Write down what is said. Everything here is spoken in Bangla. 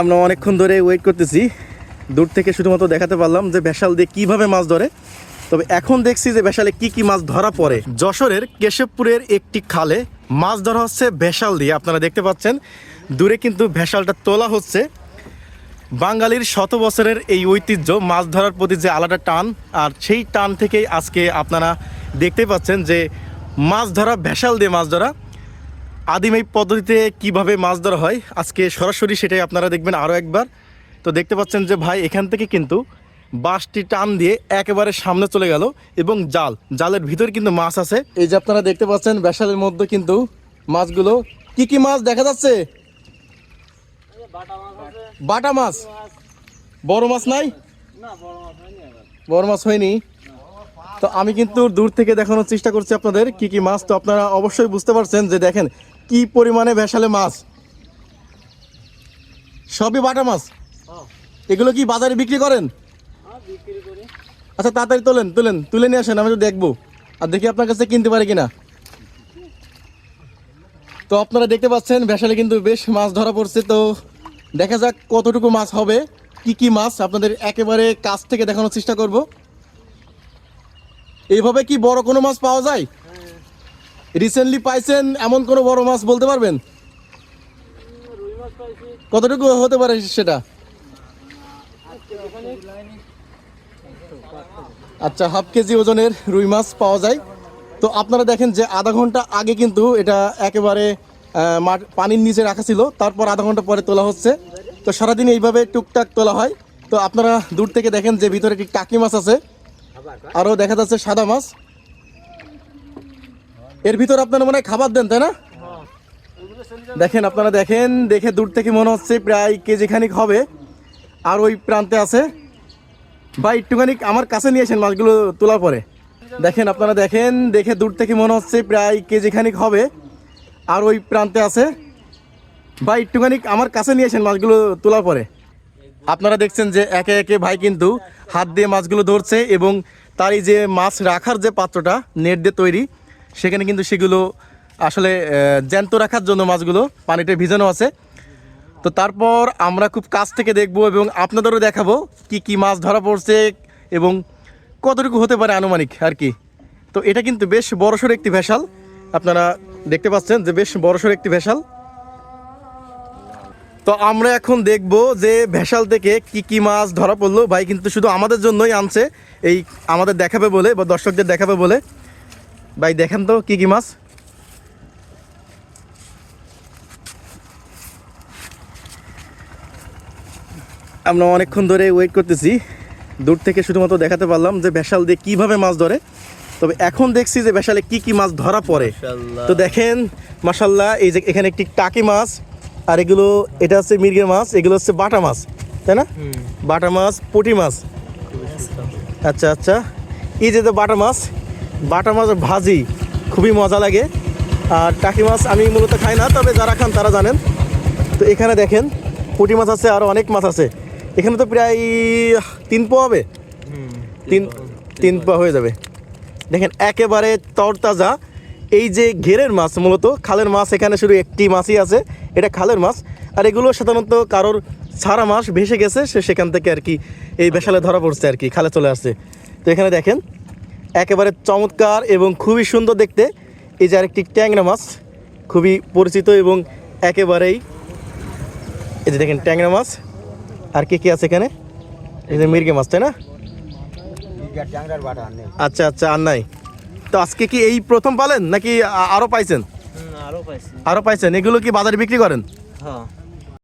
আমরা অনেকক্ষণ ধরে ওয়েট করতেছি। দূর থেকে শুধুমাত্র দেখাতে পারলাম যে ভেসাল দিয়ে কীভাবে মাছ ধরে। তবে এখন দেখছি যে ভেসালে কি কি মাছ ধরা পড়ে। যশোরের কেশবপুরের একটি খালে মাছ ধরা হচ্ছে ভেসাল দিয়ে। আপনারা দেখতে পাচ্ছেন, দূরে কিন্তু ভেসালটা তোলা হচ্ছে। বাঙালির শত বছরের এই ঐতিহ্য, মাছ ধরার প্রতি যে আলাদা টান, আর সেই টান থেকেই আজকে আপনারা দেখতে পাচ্ছেন যে মাছ ধরা, ভেসাল দিয়ে মাছ ধরা আদিম এই পদ্ধতিতে কীভাবে মাছ ধরা হয় আজকে সরাসরি সেটাই আপনারা দেখবেন আরও একবার। তো দেখতে পাচ্ছেন যে ভাই এখান থেকে কিন্তু বাঁশটি টান দিয়ে একেবারে সামনে চলে গেল এবং জাল জালের ভিতর কিন্তু মাছ আছে। এই যে আপনারা দেখতে পাচ্ছেন বেসালের মধ্যে কিন্তু মাছগুলো কি কি মাছ দেখা যাচ্ছে? বাটা মাছ বড় মাছ নাই? বড় মাছ হয়নি? তো আমি কিন্তু দূর থেকে দেখানোর চেষ্টা করছি আপনাদের কি কি মাছ তো আপনারা অবশ্যই বুঝতে পারছেন যে দেখেন কি পরিমাণে ভেসালে মাছ? সবই বাটা মাছ? এগুলো কি বাজারে বিক্রি করেন? আচ্ছা তাড়াতাড়ি তোলেন, তুলেন, তুলে নিয়ে আসেন, আমি তো দেখব। আর দেখি আপনার কাছে কিনতে পারি কিনা। তো আপনারা দেখতে পাচ্ছেন ভেসালে কিন্তু বেশ মাছ ধরা পড়ছে। তো দেখা যাক কতটুকু মাছ হবে, কি কি মাছ আপনাদের একেবারে কাছ থেকে দেখানোর চেষ্টা করব। এইভাবে কি বড় কোনো মাছ পাওয়া যায়? রিসেন্টলি পাইছেন এমন কোনো বড় মাছ বলতে পারবেন? কতটুকু হতে পারে সেটা? আচ্ছা হাফ কেজি ওজনের রুই মাছ পাওয়া যায়। তো আপনারা দেখেন যে আধা ঘণ্টা আগে কিন্তু এটা একেবারে পানির নিচে রাখা ছিল। তারপর আধা ঘণ্টা পরে তোলা হচ্ছে। তো সারাদিন এইভাবে টুকটাক তোলা হয়। তো আপনারা দূর থেকে দেখেন যে ভিতরে একটি টাকি মাছ আছে। আরও দেখা যাচ্ছে সাদা মাছ। এর ভিতর আপনারা মনে হয় খাবার দেন, তাই না? দেখেন, আপনারা দেখেন, দেখে দূর থেকে মনে হচ্ছে প্রায় কেজি খানিক হবে। আর ওই প্রান্তে আছে। ভাই, একটুখানি আমার কাছে নিয়ে আসেন মাছগুলো তোলার পরে। দেখেন, আপনারা দেখেন, দেখে দূর থেকে মনে হচ্ছে প্রায় কেজি খানিক হবে। আর ওই প্রান্তে আছে। ভাই, একটুখানি আমার কাছে নিয়ে আসেন মাছগুলো তোলার পরে। আপনারা দেখছেন যে একে একে ভাই কিন্তু হাত দিয়ে মাছগুলো ধরছে এবং তার এই যে মাছ রাখার যে পাত্রটা, নেট দিয়ে তৈরি সেখানে কিন্তু সেগুলো আসলে জ্যান্ত রাখার জন্য মাছগুলো পানিতে ভিজানো আছে। তো তারপর আমরা খুব কাছ থেকে দেখব এবং আপনাদেরও দেখাবো কি কি মাছ ধরা পড়ছে এবং কতটুকু হতে পারে আনুমানিক আর কি। তো এটা কিন্তু বেশ বড়সড় একটি ভেসাল। আপনারা দেখতে পাচ্ছেন যে বেশ বড়সড় একটি ভেসাল। তো আমরা এখন দেখব যে ভেসাল থেকে কি কি মাছ ধরা পড়ল। ভাই কিন্তু শুধু আমাদের জন্যই আনছে, এই আমাদের দেখাবে বলে বা দর্শকদের দেখাবে বলে। ভাই দেখেন তো কি কি মাছ। আমরা অনেকক্ষণ ধরে ওয়েট করতেছি। দূর থেকে শুধুমাত্র দেখাতে পারলাম যে ভেসাল দিয়ে কীভাবে মাছ ধরে। তবে এখন দেখছি যে ভেসালে কি কি মাছ ধরা পড়ে। তো দেখেন মাসাল্লাহ এই যে এখানে একটি টাকি মাছ আর এগুলো এটা হচ্ছে মির্গের মাছ এগুলো হচ্ছে বাটা মাছ তাই না? বাটা মাছ পুঁটি মাছ। আচ্ছা আচ্ছা। এই যে যে বাটা মাছ বাটা মাছ ভাজি খুবই মজা লাগে। আর টাকি মাছ আমি মূলত খাই না তবে যারা খান তারা জানেন। তো এখানে দেখেন পুঁটি মাছ আছে আরও অনেক মাছ আছে। এখানে তো প্রায় তিন পো হবে। তিন তিন পা হয়ে যাবে। দেখেন একেবারে তরতাজা। এই যে ঘেরের মাছ মূলত খালের মাছ এখানে শুধু একটি মাছই আছে এটা খালের মাছ। আর এগুলো সাধারণত কারোর সারা মাস ভেসে গেছে সে সেখান থেকে আর কি এই বেশালে ধরা পড়ছে আর কি খালে চলে আসছে। তো এখানে দেখেন একেবারে চমৎকার এবং খুবই সুন্দর দেখতে। এই যে আরেকটি ট্যাংরা মাছ খুবই পরিচিত এবং একেবারেই এই যে দেখেন ট্যাংরা মাছ আর কে কি আছে এখানে? এই যে মির্গে মাছ তাই না? আচ্ছা আচ্ছা আর নাই। তো আজকে কি এই প্রথম পালেন নাকি আ- আরও পাইছেন? আরও পাইছি। আরও পাইছেন এগুলো কি বাজারে বিক্রি করেন? হ্যাঁ।